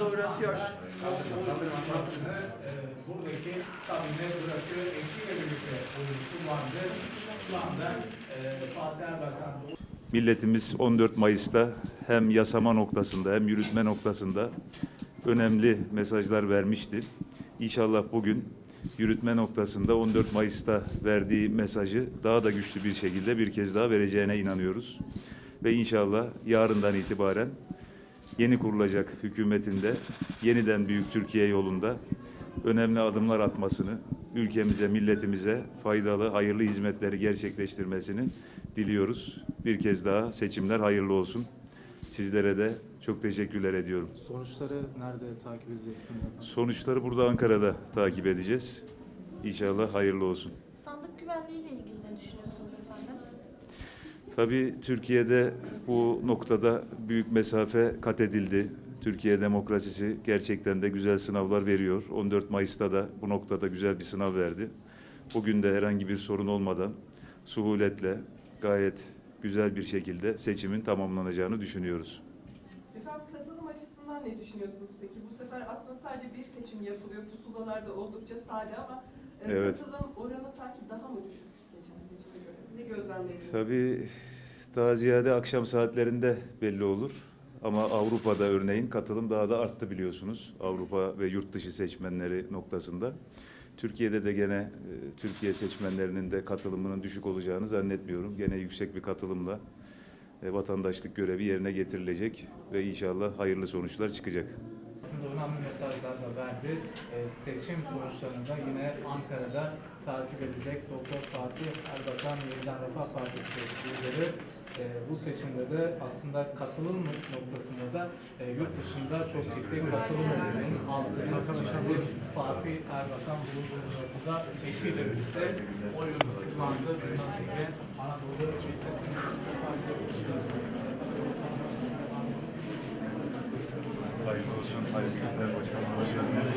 doğru atıyor. Buradaki kabine bırakıyor. Eşiyle birlikte kullandı. Şu anda e, Fatih Erbakan Milletimiz 14 Mayıs'ta hem yasama noktasında hem yürütme noktasında önemli mesajlar vermişti. İnşallah bugün yürütme noktasında 14 Mayıs'ta verdiği mesajı daha da güçlü bir şekilde bir kez daha vereceğine inanıyoruz. Ve inşallah yarından itibaren yeni kurulacak hükümetinde yeniden Büyük Türkiye yolunda önemli adımlar atmasını, ülkemize, milletimize faydalı, hayırlı hizmetleri gerçekleştirmesini diliyoruz. Bir kez daha seçimler hayırlı olsun. Sizlere de çok teşekkürler ediyorum. Sonuçları nerede takip edeceksiniz? Sonuçları burada Ankara'da takip edeceğiz. İnşallah hayırlı olsun. Sandık güvenliği ile ilgili ne düşünüyorsunuz? Tabii Türkiye'de bu noktada büyük mesafe kat edildi. Türkiye demokrasisi gerçekten de güzel sınavlar veriyor. 14 Mayıs'ta da bu noktada güzel bir sınav verdi. Bugün de herhangi bir sorun olmadan suhuletle gayet güzel bir şekilde seçimin tamamlanacağını düşünüyoruz. Efendim katılım açısından ne düşünüyorsunuz peki? Bu sefer aslında sadece bir seçim yapılıyor. Pusulalar da oldukça sade ama e, Evet. katılım oranı sanki daha mı düşük? Ne gözlemlediniz? Tabii daha ziyade akşam saatlerinde belli olur. Ama Avrupa'da örneğin katılım daha da arttı biliyorsunuz. Avrupa ve yurt dışı seçmenleri noktasında. Türkiye'de de gene e, Türkiye seçmenlerinin de katılımının düşük olacağını zannetmiyorum. Gene yüksek bir katılımla e, vatandaşlık görevi yerine getirilecek ve inşallah hayırlı sonuçlar çıkacak. aslında önemli mesajlar da verdi. E, seçim sonuçlarını da yine Ankara'da takip edecek Doktor Fatih Erbakan Yeniden Refah Partisi lideri. E, bu seçimde de aslında katılım noktasında da e, yurt dışında çok ciddi katılım olduğunun altını çizdi. Fatih Erbakan bulunduğu sırasında eşiyle birlikte oyun kullandı. Biraz önce Anadolu Lisesi'nin Hayırlı olsun. Hayırlı günler başkanım. Hoş geldiniz.